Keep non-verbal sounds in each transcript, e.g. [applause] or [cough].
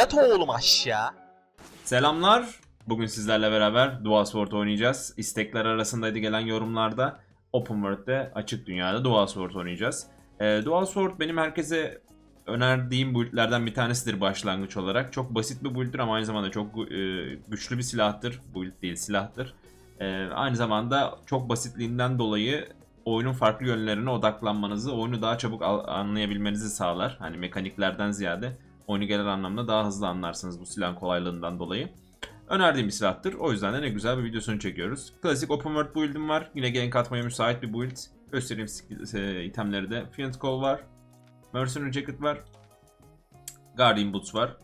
Yat oğlum aşağı. Selamlar. Bugün sizlerle beraber Dual Sword oynayacağız. İstekler arasındaydı gelen yorumlarda. Open World'de açık dünyada Dual Sword oynayacağız. Ee, Dual Sword benim herkese önerdiğim buildlerden bir tanesidir başlangıç olarak. Çok basit bir build'dir ama aynı zamanda çok e, güçlü bir silahtır. Build değil silahtır. Ee, aynı zamanda çok basitliğinden dolayı oyunun farklı yönlerine odaklanmanızı, oyunu daha çabuk anlayabilmenizi sağlar. Hani mekaniklerden ziyade oyunu genel anlamda daha hızlı anlarsınız bu silahın kolaylığından dolayı. Önerdiğim bir silahtır. O yüzden de ne güzel bir videosunu çekiyoruz. Klasik open world build'im var. Yine gank atmaya müsait bir build. Göstereyim e, itemleri de. Fiend Call var. Mercenary Jacket var. Guardian Boots var.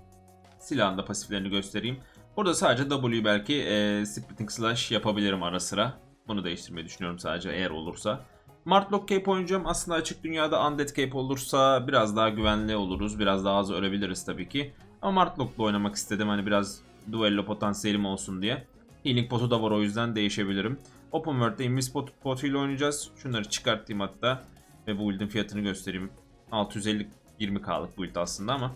Silahın da pasiflerini göstereyim. Burada sadece W belki e, Splitting Slash yapabilirim ara sıra. Bunu değiştirmeyi düşünüyorum sadece eğer olursa. Martlock Cape oynayacağım. Aslında açık dünyada Undead Cape olursa biraz daha güvenli oluruz. Biraz daha az ölebiliriz tabii ki. Ama Martlock'la oynamak istedim. Hani biraz duello potansiyelim olsun diye. Healing potu da var o yüzden değişebilirim. Open World'de Invis pot, potuyla oynayacağız. Şunları çıkartayım hatta. Ve bu build'in fiyatını göstereyim. 650 20k'lık build aslında ama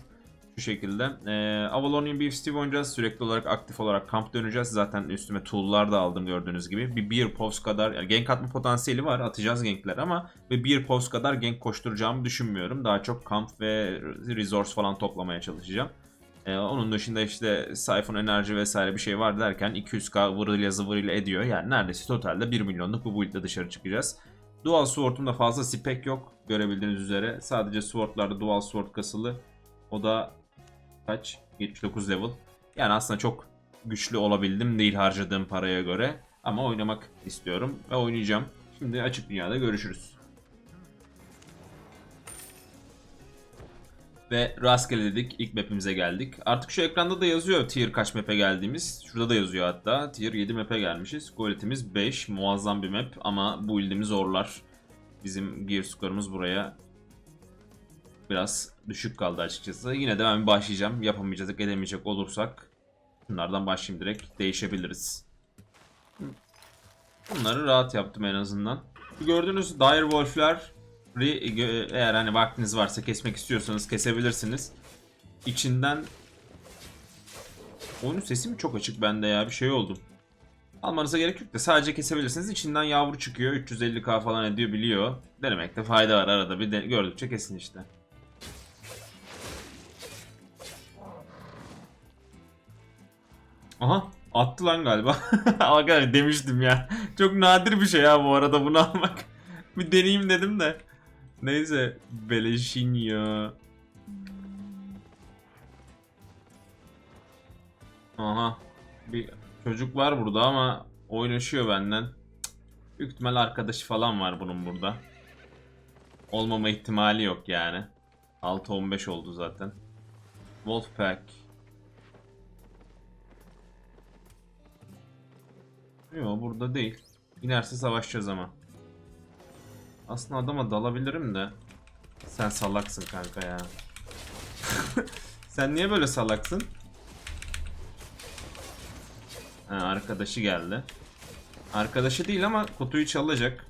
şu şekilde. Ee, Avalonian Beef Steve oynayacağız. Sürekli olarak aktif olarak kamp döneceğiz. Zaten üstüme tool'lar da aldım gördüğünüz gibi. Bir Beer Pulse kadar yani gank atma potansiyeli var. Atacağız gankler ama ve Beer Pulse kadar gank koşturacağımı düşünmüyorum. Daha çok kamp ve resource falan toplamaya çalışacağım. Ee, onun dışında işte Siphon enerji vesaire bir şey var derken 200k vırıyla zıvırıyla ediyor. Yani neredeyse totalde 1 milyonluk bu build'le dışarı çıkacağız. Dual Sword'umda fazla spec yok görebildiğiniz üzere. Sadece Sword'larda Dual Sword kasılı. O da kaç? 79 level. Yani aslında çok güçlü olabildim değil harcadığım paraya göre. Ama oynamak istiyorum ve oynayacağım. Şimdi açık dünyada görüşürüz. Ve rastgele dedik ilk map'imize geldik. Artık şu ekranda da yazıyor tier kaç map'e geldiğimiz. Şurada da yazıyor hatta. Tier 7 map'e gelmişiz. Quality'miz 5. Muazzam bir map ama bu build'imiz zorlar. Bizim gear score'umuz buraya biraz düşük kaldı açıkçası. Yine de ben başlayacağım. Yapamayacak, edemeyecek olursak bunlardan başlayayım direkt. Değişebiliriz. Bunları rahat yaptım en azından. Gördüğünüz Dire Wolf'ler eğer hani vaktiniz varsa kesmek istiyorsanız kesebilirsiniz. İçinden Oyunun sesi mi çok açık bende ya bir şey oldu. Almanıza gerek yok da sadece kesebilirsiniz. İçinden yavru çıkıyor. 350k falan ediyor biliyor. Denemekte fayda var arada bir de gördükçe kesin işte. Aha attı lan galiba. [laughs] Arkadaşlar demiştim ya. Çok nadir bir şey ya bu arada bunu almak. [laughs] bir deneyeyim dedim de. Neyse beleşin ya. Aha. Bir çocuk var burada ama oynaşıyor benden. Büyük ihtimal arkadaşı falan var bunun burada. Olmama ihtimali yok yani. 6-15 oldu zaten. Wolfpack. Yok burada değil. İnerse savaşacağız ama. Aslında adama dalabilirim de. Sen salaksın kanka ya. [laughs] Sen niye böyle salaksın? Ha, arkadaşı geldi. Arkadaşı değil ama kutuyu çalacak.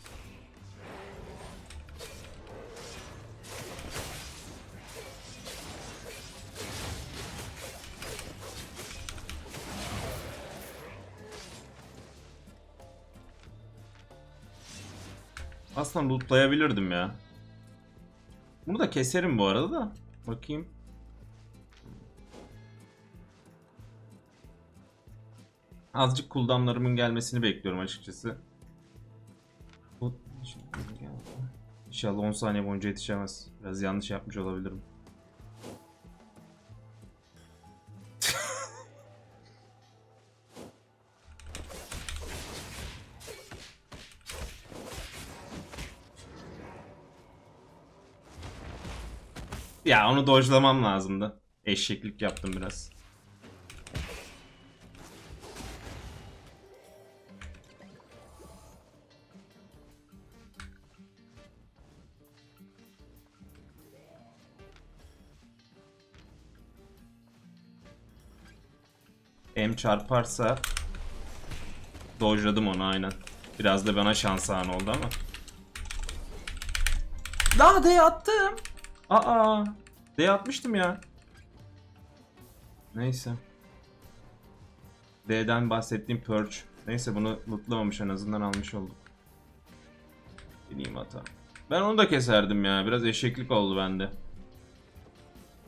Aslında lootlayabilirdim ya. Bunu da keserim bu arada da. Bakayım. Azıcık cooldownlarımın gelmesini bekliyorum açıkçası. İnşallah 10 saniye boyunca yetişemez. Biraz yanlış yapmış olabilirim. Ya onu dojlamam lazımdı. Eşeklik yaptım biraz. M çarparsa dojladım onu aynen. Biraz da bana şans anı oldu ama. Daha D attım. Aa. D atmıştım ya. Neyse. D'den bahsettiğim Purge. Neyse bunu lootlamamış en azından almış olduk. Bileyim hata. Ben onu da keserdim ya. Biraz eşeklik oldu bende.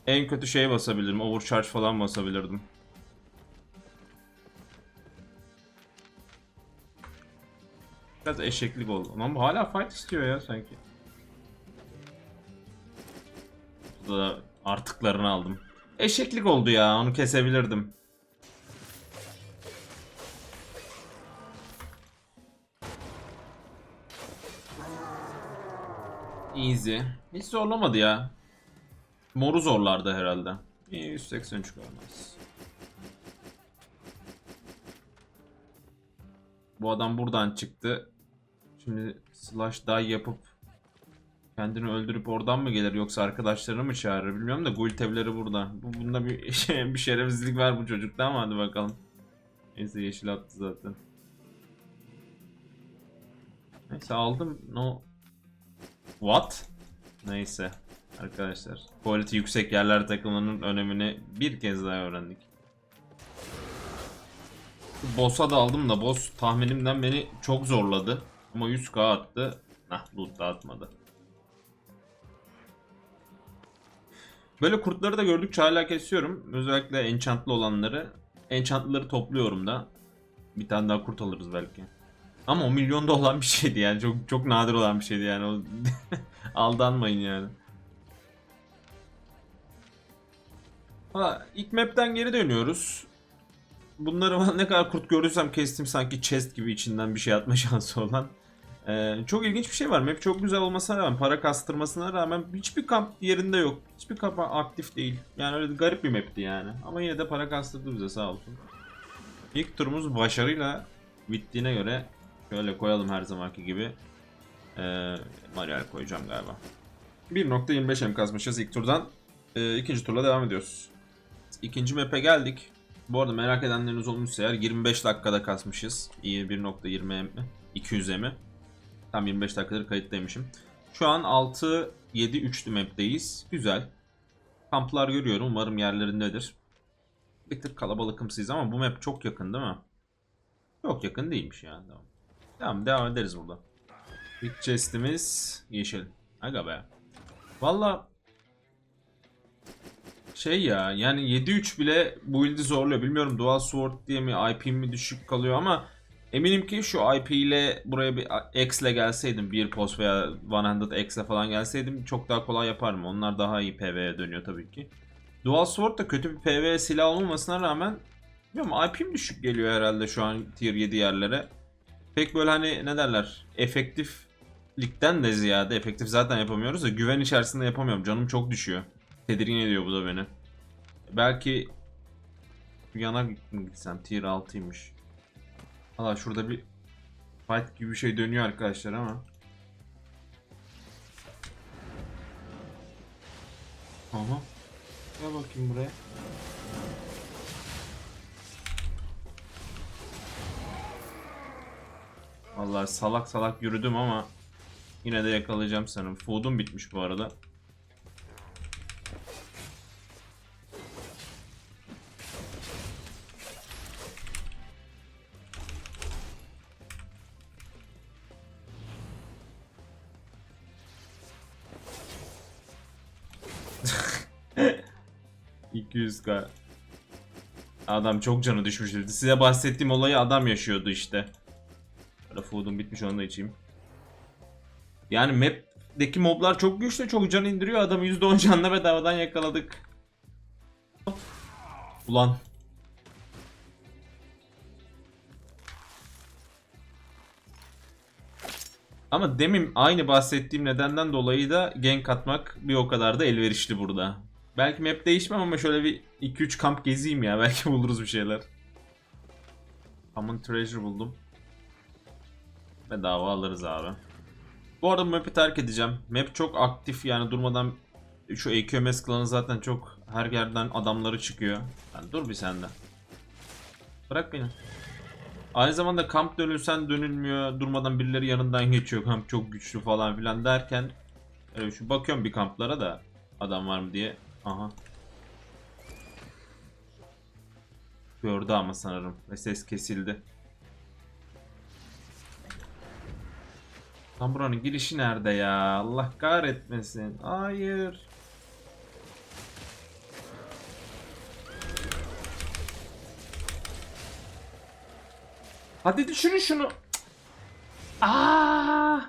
En kötü şey basabilirim. Overcharge falan basabilirdim. Biraz eşeklik oldu. Ama hala fight istiyor ya sanki. Da artıklarını aldım. Eşeklik oldu ya. Onu kesebilirdim. Easy. Hiç zorlamadı ya. Moru zorlardı herhalde. İyi 183 olmaz. Bu adam buradan çıktı. Şimdi slash die yapıp kendini öldürüp oradan mı gelir yoksa arkadaşlarını mı çağırır bilmiyorum da guild evleri burada. Bu bunda bir [laughs] şey, bir şerefsizlik var bu çocukta ama hadi bakalım. Neyse yeşil attı zaten. Neyse aldım. No. What? Neyse arkadaşlar. Quality yüksek yerler takımının önemini bir kez daha öğrendik. Boss'a da aldım da boss tahminimden beni çok zorladı. Ama 100k attı. Nah loot da atmadı. Böyle kurtları da gördükçe hala kesiyorum. Özellikle enchantlı olanları. Enchantlıları topluyorum da. Bir tane daha kurt alırız belki. Ama o milyonda olan bir şeydi yani. Çok çok nadir olan bir şeydi yani. [laughs] Aldanmayın yani. Ha, ilk map'ten geri dönüyoruz. Bunları [laughs] ne kadar kurt görürsem kestim sanki chest gibi içinden bir şey atma [laughs] şansı olan. Ee, çok ilginç bir şey var. Map çok güzel olmasına rağmen, para kastırmasına rağmen hiçbir kamp yerinde yok. Hiçbir kamp aktif değil. Yani öyle garip bir map'ti yani. Ama yine de para kastırdı bize sağ olsun. İlk turumuz başarıyla bittiğine göre şöyle koyalım her zamanki gibi. Ee, manuel koyacağım galiba. 1.25 M kasmışız ilk turdan. Ee, ikinci turla devam ediyoruz. İkinci map'e geldik. Bu arada merak edenleriniz olmuşsa eğer 25 dakikada kasmışız. İyi 1.20 M 200 M'i. Tam 25 dakikadır kayıttaymışım. Şu an 6 7 3'lü map'teyiz. Güzel. Kamplar görüyorum. Umarım yerlerindedir. Bir tık kalabalıkımsıyız ama bu map çok yakın değil mi? Çok yakın değilmiş yani. Tamam. Tamam devam ederiz burada. İlk chest'imiz yeşil. Aga be. Valla şey ya yani 7-3 bile bu build'i zorluyor. Bilmiyorum Dual Sword diye mi IP mi düşük kalıyor ama eminim ki şu IP ile buraya bir X ile gelseydim bir post veya 100 X ile falan gelseydim çok daha kolay yaparım. Onlar daha iyi PvE'ye dönüyor tabii ki. Dual Sword da kötü bir PvE silah olmamasına rağmen bilmiyorum IP'm düşük geliyor herhalde şu an tier 7 yerlere. Pek böyle hani ne derler efektiflikten de ziyade efektif zaten yapamıyoruz da güven içerisinde yapamıyorum. Canım çok düşüyor. Tedirgin ediyor bu da beni. Belki yana gitsem tier 6'ymış. Valla şurada bir fight gibi bir şey dönüyor arkadaşlar ama. Aha. Gel bakayım buraya. Vallahi salak salak yürüdüm ama yine de yakalayacağım sanırım. Food'um bitmiş bu arada. ...200k... Adam çok canı düşmüştü. Size bahsettiğim olayı adam yaşıyordu işte. Böyle food'um bitmiş onu da içeyim. Yani map'deki moblar çok güçlü, çok can indiriyor. Adamı %10 canla bedavadan yakaladık. Ulan. Ama demin aynı bahsettiğim nedenden dolayı da gank atmak bir o kadar da elverişli burada. Belki map değişmem ama şöyle bir 2-3 kamp gezeyim ya. [laughs] Belki buluruz bir şeyler. Common Treasure buldum. Bedava alırız abi. Bu arada map'i terk edeceğim. Map çok aktif yani durmadan şu AQMS klanı zaten çok her yerden adamları çıkıyor. Yani dur bir sende. Bırak beni. Aynı zamanda kamp dönülsen dönülmüyor. Durmadan birileri yanından geçiyor. Kamp çok güçlü falan filan derken e, şu bakıyorum bir kamplara da adam var mı diye. Aha. Gördü ama sanırım ve ses kesildi. Lan buranın girişi nerede ya? Allah kahretmesin. Hayır. Hadi düşürün şunu. Aa!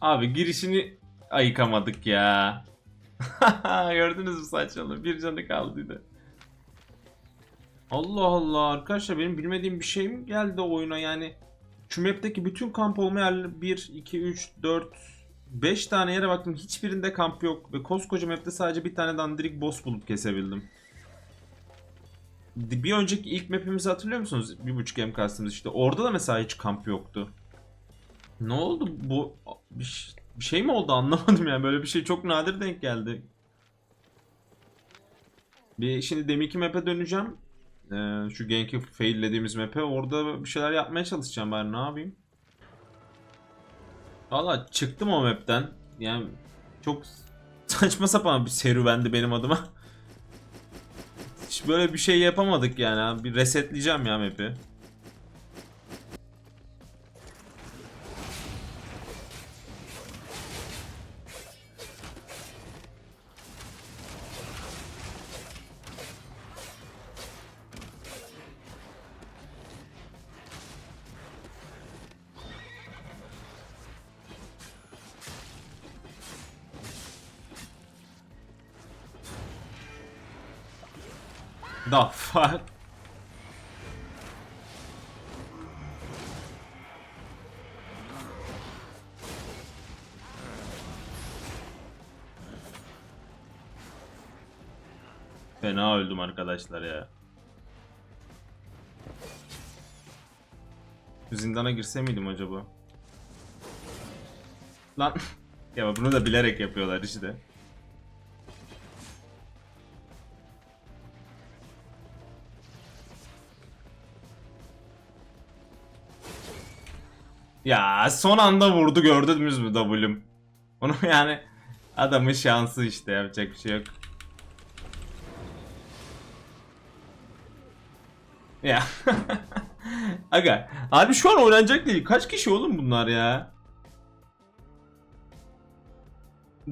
Abi girişini ayıkamadık ya. [laughs] Gördünüz mü saçmalığı? Bir canı kaldıydı. Allah Allah arkadaşlar benim bilmediğim bir şey mi geldi oyuna yani? Şu map'teki bütün kamp olma yerleri 1, 2, 3, 4, 5 tane yere baktım. Hiçbirinde kamp yok. Ve koskoca map'te sadece bir tane dandirik boss bulup kesebildim. Bir önceki ilk map'imizi hatırlıyor musunuz? Bir buçuk M kastımız işte. Orada da mesela hiç kamp yoktu. Ne oldu bu? Bir, bir şey mi oldu [laughs] anlamadım yani. Böyle bir şey çok nadir denk geldi. Bir şimdi deminki map'e döneceğim. Ee, şu Genki faillediğimiz map'e orada bir şeyler yapmaya çalışacağım ben ne yapayım. Valla çıktım o map'ten. Yani çok saçma sapan bir serüvendi benim adıma. [laughs] Hiç böyle bir şey yapamadık yani. Bir resetleyeceğim ya map'i. The fuck? Fena öldüm arkadaşlar ya. Zindana girse miydim acaba? Lan [laughs] ya bunu da bilerek yapıyorlar işte. Ya son anda vurdu gördünüz mü W'm? Onu [laughs] yani adamın şansı işte yapacak bir şey yok. Ya. [laughs] Aga. Abi şu an oynanacak değil. Kaç kişi oğlum bunlar ya?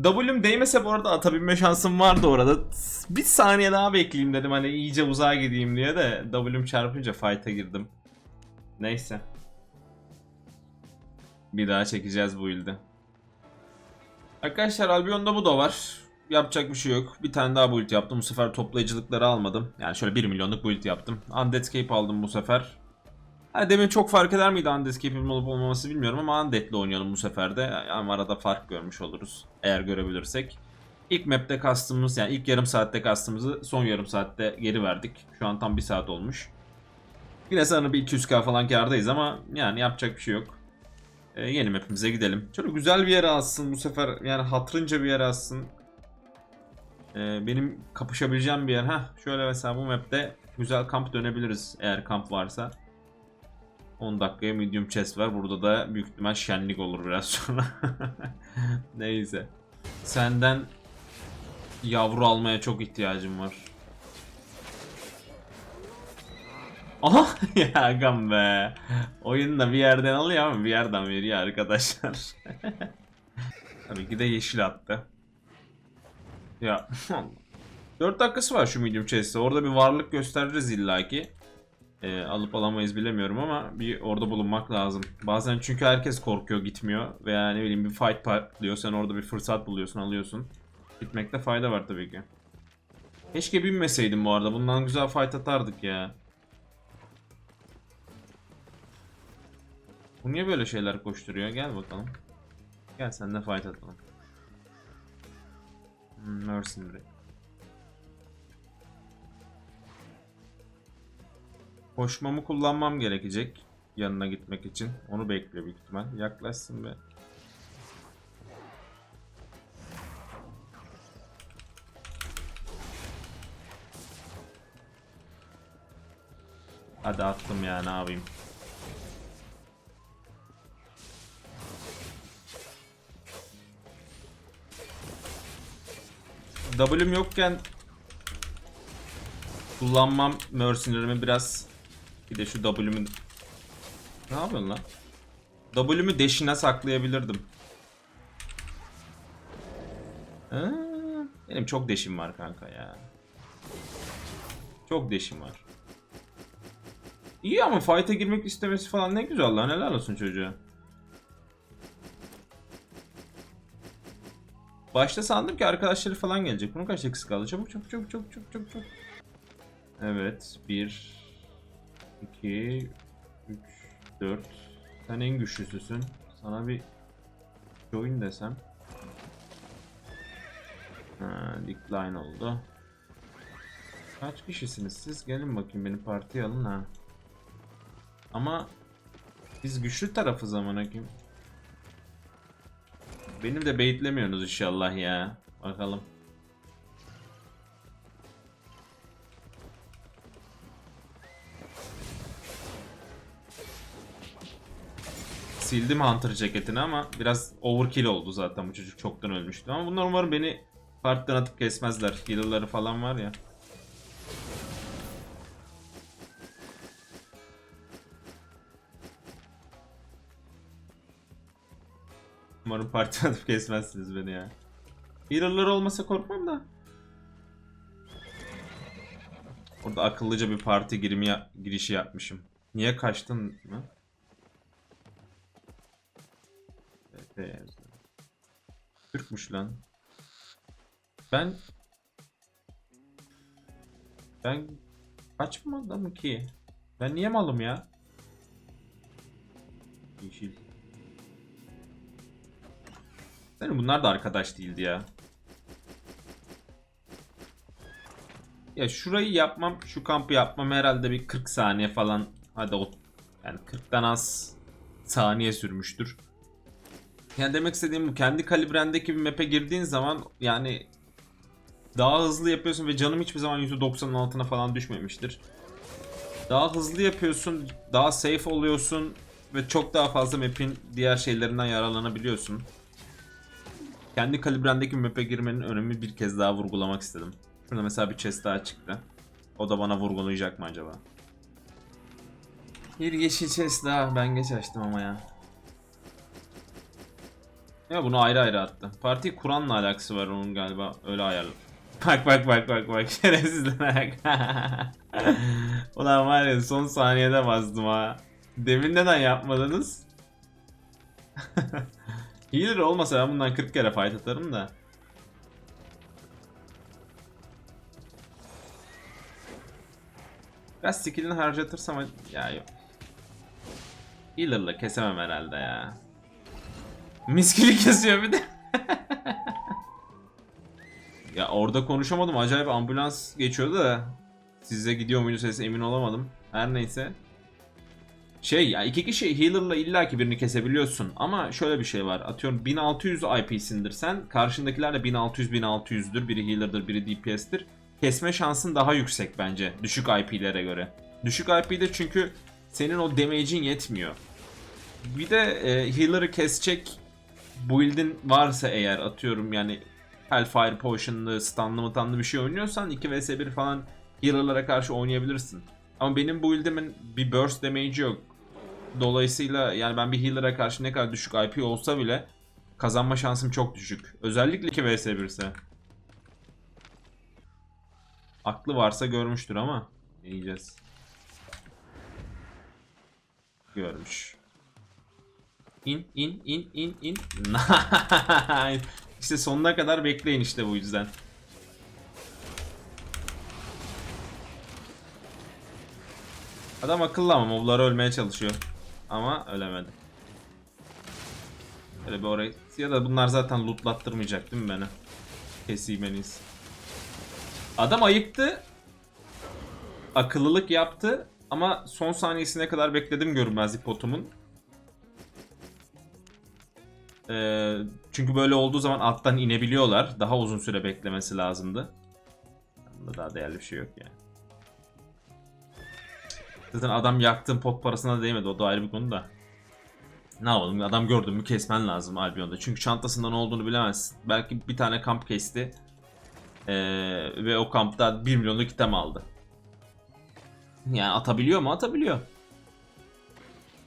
W'm değmese bu arada atabilme şansım vardı orada. Bir saniye daha bekleyeyim dedim hani iyice uzağa gideyim diye de W'm çarpınca fight'a girdim. Neyse. Bir daha çekeceğiz bu ilde. Arkadaşlar Albion'da bu da var. Yapacak bir şey yok. Bir tane daha build yaptım. Bu sefer toplayıcılıkları almadım. Yani şöyle 1 milyonluk build yaptım. Undeadscape aldım bu sefer. Ha, demin çok fark eder miydi Undeadscape'in olup olmaması bilmiyorum ama Undead'le oynayalım bu sefer de. Yani arada fark görmüş oluruz. Eğer görebilirsek. İlk map'te kastımız yani ilk yarım saatte kastımızı son yarım saatte geri verdik. Şu an tam bir saat olmuş. Yine sanırım bir 200k falan kardayız ama yani yapacak bir şey yok. Ee, yeni map'imize gidelim. Şöyle güzel bir yere alsın bu sefer. Yani hatırınca bir yere alsın. Ee, benim kapışabileceğim bir yer. Heh, şöyle mesela bu map'te güzel kamp dönebiliriz eğer kamp varsa. 10 dakikaya medium chest var. Burada da büyük ihtimal şenlik olur biraz [laughs] sonra. Neyse. Senden yavru almaya çok ihtiyacım var. Aha [laughs] ya gam be. Oyun da bir yerden alıyor ama bir yerden veriyor arkadaşlar. [laughs] Tabii ki de yeşil attı. Ya [laughs] 4 dakikası var şu medium chest'te. Orada bir varlık gösteririz illaki. Ee, alıp alamayız bilemiyorum ama bir orada bulunmak lazım. Bazen çünkü herkes korkuyor gitmiyor veya ne bileyim bir fight patlıyor. Sen orada bir fırsat buluyorsun alıyorsun. Gitmekte fayda var tabii ki. Keşke binmeseydim bu arada. Bundan güzel fight atardık ya. Bu niye böyle şeyler koşturuyor? Gel bakalım. Gel sen de fight atalım. Hmm, Mercenary. Koşmamı kullanmam gerekecek. Yanına gitmek için. Onu bekliyor büyük ihtimal. Yaklaşsın be. Hadi attım ya ne. W'm yokken kullanmam mercenary'mi biraz bir de şu W'mi ne yapıyorsun lan? W'mi deşine saklayabilirdim. Benim çok deşim var kanka ya. Çok deşim var. İyi ama fight'a girmek istemesi falan ne güzel lan helal olsun çocuğa. Başta sandım ki arkadaşları falan gelecek. Bunun kaç dakikası kaldı? Çabuk çabuk çabuk çabuk çabuk çabuk çabuk. Evet. 1 2 3 4 Sen en güçlüsüsün. Sana bir join desem. Ha, decline oldu. Kaç kişisiniz siz? Gelin bakayım beni partiye alın ha. Ama biz güçlü tarafız amına kim? Benim de baitlemiyorsunuz inşallah ya. Bakalım. Sildim Hunter ceketini ama biraz overkill oldu zaten bu çocuk çoktan ölmüştü. Ama bunlar umarım beni partiden atıp kesmezler. Healer'ları falan var ya. Umarım partiden [laughs] atıp kesmezsiniz beni ya. Healer'lar olmasa korkmam da. Orada akıllıca bir parti girimi ya- girişi yapmışım. Niye kaçtın mı? Türkmüş lan. Ben ben kaçmadım ki. Ben niye malım ya? Yeşil. Yani bunlar da arkadaş değildi ya. Ya şurayı yapmam, şu kampı yapmam herhalde bir 40 saniye falan. Hadi o yani 40'tan az saniye sürmüştür. Yani demek istediğim bu. Kendi kalibrendeki bir map'e girdiğin zaman yani daha hızlı yapıyorsun ve canım hiçbir zaman %90'ın altına falan düşmemiştir. Daha hızlı yapıyorsun, daha safe oluyorsun ve çok daha fazla map'in diğer şeylerinden yararlanabiliyorsun. Kendi kalibrendeki map'e girmenin önemi bir kez daha vurgulamak istedim. Şurada mesela bir chest daha çıktı. O da bana vurgulayacak mı acaba? Bir yeşil chest daha. Ben geç açtım ama ya. Ya bunu ayrı ayrı attı. Partiyi kuranla alakası var onun galiba. Öyle ayarlı. [laughs] Bak bak bak bak bak [laughs] şerefsizler bak. [laughs] Ulan var ya son saniyede bastım ha. Demin neden yapmadınız? Healer olmasa ben bundan 40 kere fight atarım da. Biraz skillini harcatırsam ya yok. Healer'la kesemem herhalde ya. Miskili [laughs] kesiyor bir de. ya orada konuşamadım. Acayip ambulans geçiyordu da. Size gidiyor muydu sesi emin olamadım. Her neyse. Şey ya iki kişi healer'la illaki birini kesebiliyorsun. Ama şöyle bir şey var. Atıyorum 1600 IP'sindir sen. Karşındakiler de 1600 1600'dür. Biri healer'dır, biri DPS'tir. Kesme şansın daha yüksek bence düşük IP'lere göre. Düşük IP'de çünkü senin o damage'in yetmiyor. Bir de e, healer'ı kesecek build'in varsa eğer atıyorum yani Hellfire Potion'lı, stunlı mıtanlı bir şey oynuyorsan 2 vs 1 falan healer'lara karşı oynayabilirsin. Ama benim build'imin bir burst damage'i yok. Dolayısıyla yani ben bir healer'a karşı ne kadar düşük IP olsa bile kazanma şansım çok düşük. Özellikle 2 vs 1 ise. Aklı varsa görmüştür ama yiyeceğiz. Görmüş. İn in in in in. İşte sonuna kadar bekleyin işte bu yüzden. Adam akıllı ama mobları ölmeye çalışıyor. Ama ölemedi. Böyle bir orayı... Ya da bunlar zaten lootlattırmayacak değil mi beni? Keseyim en iyisi. Adam ayıktı. Akıllılık yaptı. Ama son saniyesine kadar bekledim görünmezlik potumun. Ee, çünkü böyle olduğu zaman alttan inebiliyorlar. Daha uzun süre beklemesi lazımdı. Bunda daha değerli bir şey yok yani. Zaten adam yaktığın pot parasına değmedi. O da ayrı bir konu da. Ne yapalım? Adam gördün mü kesmen lazım Albion'da. Çünkü çantasında ne olduğunu bilemezsin. Belki bir tane kamp kesti. Ee, ve o kampta 1 milyonluk item aldı. Yani atabiliyor mu? Atabiliyor.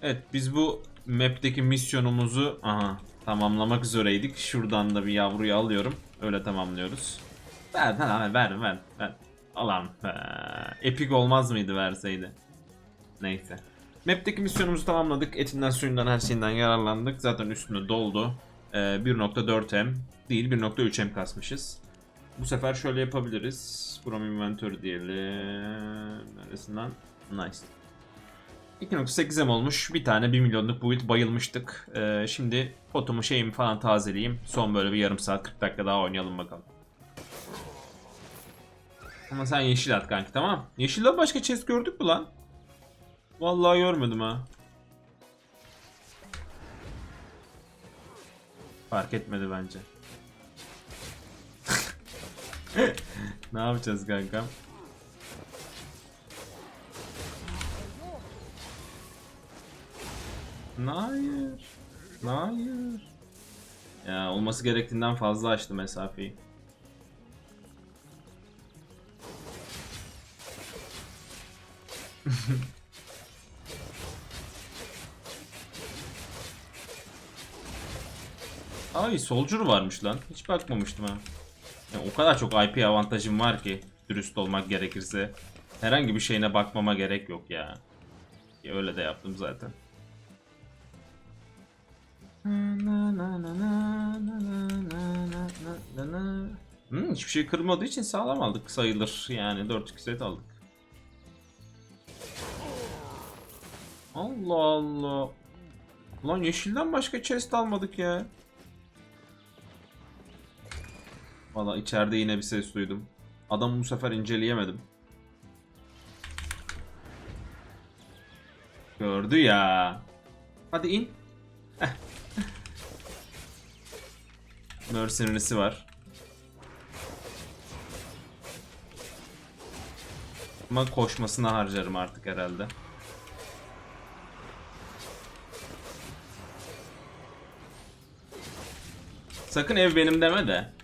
Evet biz bu map'teki misyonumuzu aha, tamamlamak üzereydik. Şuradan da bir yavruyu alıyorum. Öyle tamamlıyoruz. Ver ver ver ver. ver. Alan. Epik olmaz mıydı verseydi? Neyse. Map'teki misyonumuzu tamamladık. Etinden suyundan her şeyinden yararlandık. Zaten üstünde doldu. Ee, 1.4M değil 1.3M kasmışız. Bu sefer şöyle yapabiliriz. From inventory diyelim. Neresinden? Nice. 2.8M olmuş. Bir tane 1 milyonluk build bayılmıştık. Ee, şimdi potumu şeyimi falan tazeleyeyim. Son böyle bir yarım saat 40 dakika daha oynayalım bakalım. Ama sen yeşil at kanki tamam. Yeşilden başka chest gördük mü lan? Vallahi görmedim ha. Fark etmedi bence. [laughs] ne yapacağız kankam? Hayır. Hayır. Ya olması gerektiğinden fazla açtı mesafeyi. [laughs] Ay soldier varmış lan. Hiç bakmamıştım ha. Ya, o kadar çok IP avantajım var ki dürüst olmak gerekirse. Herhangi bir şeyine bakmama gerek yok ya. ya öyle de yaptım zaten. Hmm, hiçbir şey kırmadığı için sağlam aldık sayılır. Yani 4 set aldık. Allah Allah. Lan yeşilden başka chest almadık ya. Valla içeride yine bir ses duydum. Adamı bu sefer inceleyemedim. Gördü ya. Hadi in. Mercenary'si var. Ama koşmasına harcarım artık herhalde. Sakın ev benim deme de.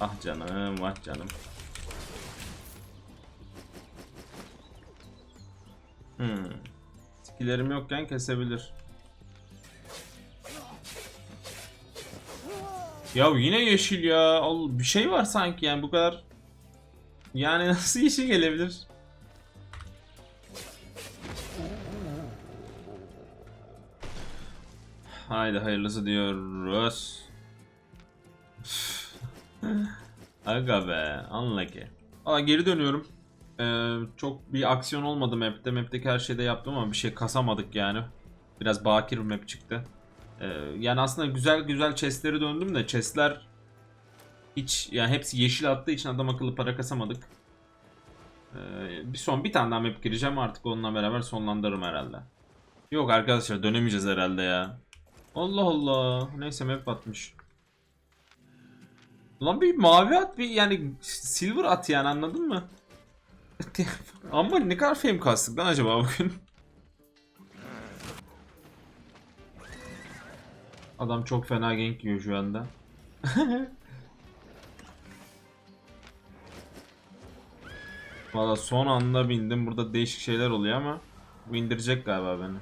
Ah canım, ah canım. Hmm. Skillerim yokken kesebilir. Ya yine yeşil ya. Bir şey var sanki yani bu kadar. Yani [laughs] nasıl yeşil gelebilir? Haydi hayırlısı diyoruz. Aga be, unlucky. Aa geri dönüyorum. Ee, çok bir aksiyon olmadı map'te. Map'teki her şeyde yaptım ama bir şey kasamadık yani. Biraz bakir bir map çıktı. Ee, yani aslında güzel güzel chest'leri döndüm de chest'ler hiç yani hepsi yeşil attığı için adam akıllı para kasamadık. Ee, bir son bir tane daha map gireceğim artık onunla beraber sonlandırırım herhalde. Yok arkadaşlar dönemeyeceğiz herhalde ya. Allah Allah. Neyse map atmış. Lan bir mavi at bir yani silver at yani anladın mı? [laughs] Ama ne kadar fame kastık lan acaba bugün? Adam çok fena gank yiyor şu anda. [laughs] Valla son anda bindim. Burada değişik şeyler oluyor ama bu indirecek galiba beni.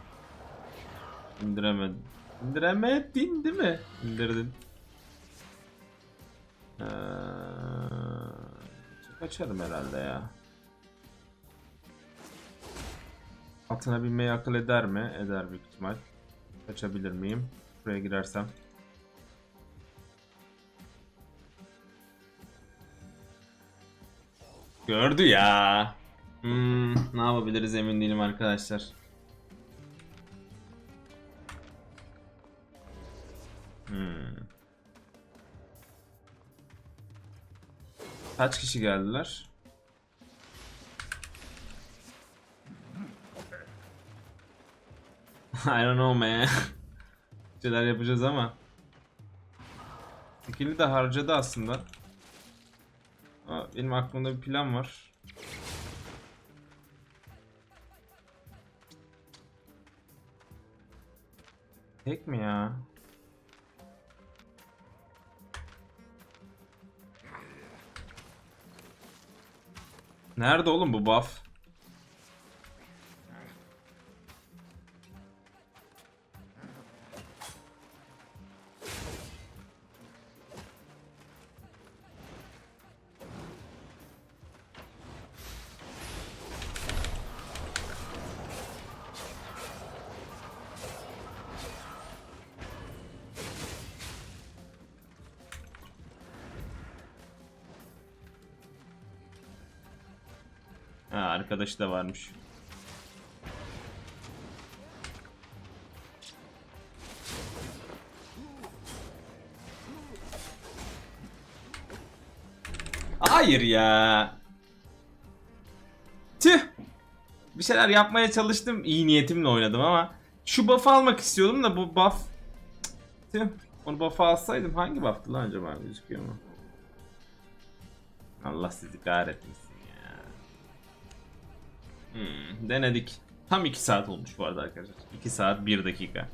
İndiremedim. İndiremedin değil mi? İndirdin. Ee, kaçarım herhalde ya. Atına binmeyi akıl eder mi? Eder büyük ihtimal. Kaçabilir miyim? Buraya girersem. Gördü ya. Hmm, ne yapabiliriz emin değilim arkadaşlar. Hmm. Kaç kişi geldiler? [laughs] I don't know man. Bir şeyler yapacağız ama. Skill'i de harcadı aslında. Ama benim aklımda bir plan var. Tek mi ya? Nerede oğlum bu buff? Ha arkadaşı da varmış. Hayır ya. Tüh. Bir şeyler yapmaya çalıştım. iyi niyetimle oynadım ama şu buff'ı almak istiyordum da bu buff Tüh. Onu buff'ı alsaydım hangi buff'tı lan acaba gözüküyor mu? Allah sizi kahretmesin. Hmm, denedik. Tam 2 saat olmuş bu arada arkadaşlar. 2 saat 1 dakika.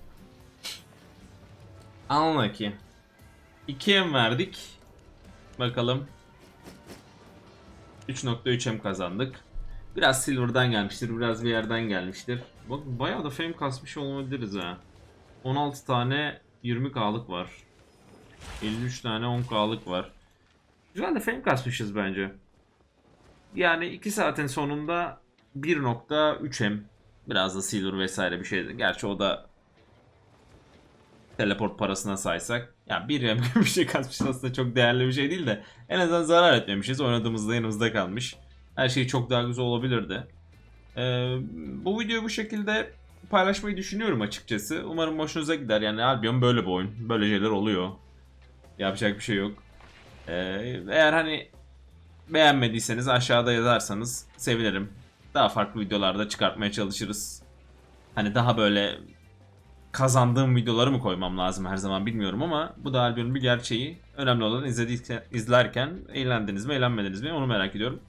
Ki. 2M verdik. Bakalım. 3.3M kazandık. Biraz Silver'dan gelmiştir, biraz bir yerden gelmiştir. Bak bayağı da fame kasmış olabiliriz ha. 16 tane 20k'lık var. 53 tane 10k'lık var. Güzel de fame kasmışız bence. Yani 2 saatin sonunda 1.3M biraz da silver vesaire bir şeydi. Gerçi o da teleport parasına saysak ya 1M gibi bir şey kasmışız aslında çok değerli bir şey değil de en azından zarar etmemişiz. Oynadığımızda yanımızda kalmış. Her şey çok daha güzel olabilirdi. Ee, bu videoyu bu şekilde paylaşmayı düşünüyorum açıkçası. Umarım hoşunuza gider. Yani Albion böyle bir oyun. Böyle şeyler oluyor. Yapacak bir şey yok. Ee, eğer hani beğenmediyseniz aşağıda yazarsanız sevinirim. Daha farklı videolarda çıkartmaya çalışırız. Hani daha böyle kazandığım videoları mı koymam lazım her zaman bilmiyorum ama bu da Albion'un bir gerçeği. Önemli olan izlediyken, izlerken eğlendiniz mi eğlenmediniz mi onu merak ediyorum.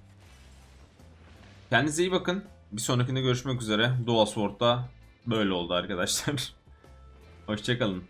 Kendinize iyi bakın. Bir sonrakinde görüşmek üzere. Dual Sword'da böyle oldu arkadaşlar. [laughs] Hoşçakalın.